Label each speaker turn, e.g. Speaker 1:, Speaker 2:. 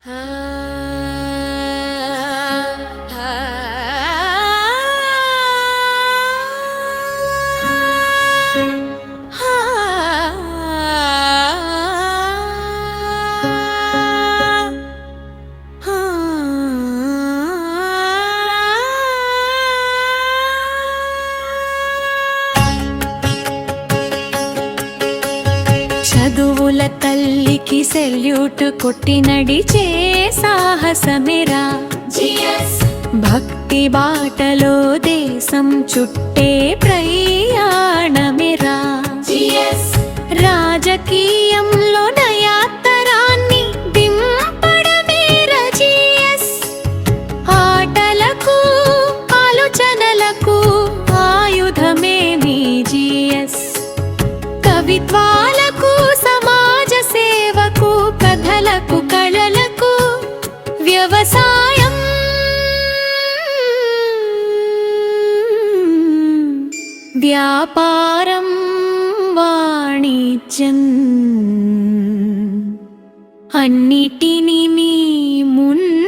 Speaker 1: Huh? చదువుల తల్లికి salute కొట్టి నడిచే సాహసమేరా. భక్తి బాటలో దేశం చుట్టే ప్రయాణమేరా. రాజకీయంలో నయాత్తరాన్ని దింపడమేరా జీఎస్. ఆటలకు ఆలోచనలకు ఆయుధమేమి జీఎస్. కవిత్వాలకు కథలకు కళలకు వ్యవసాయం. వ్యాపారం వాణిజ్యం. అన్నిటిని మీ ముందు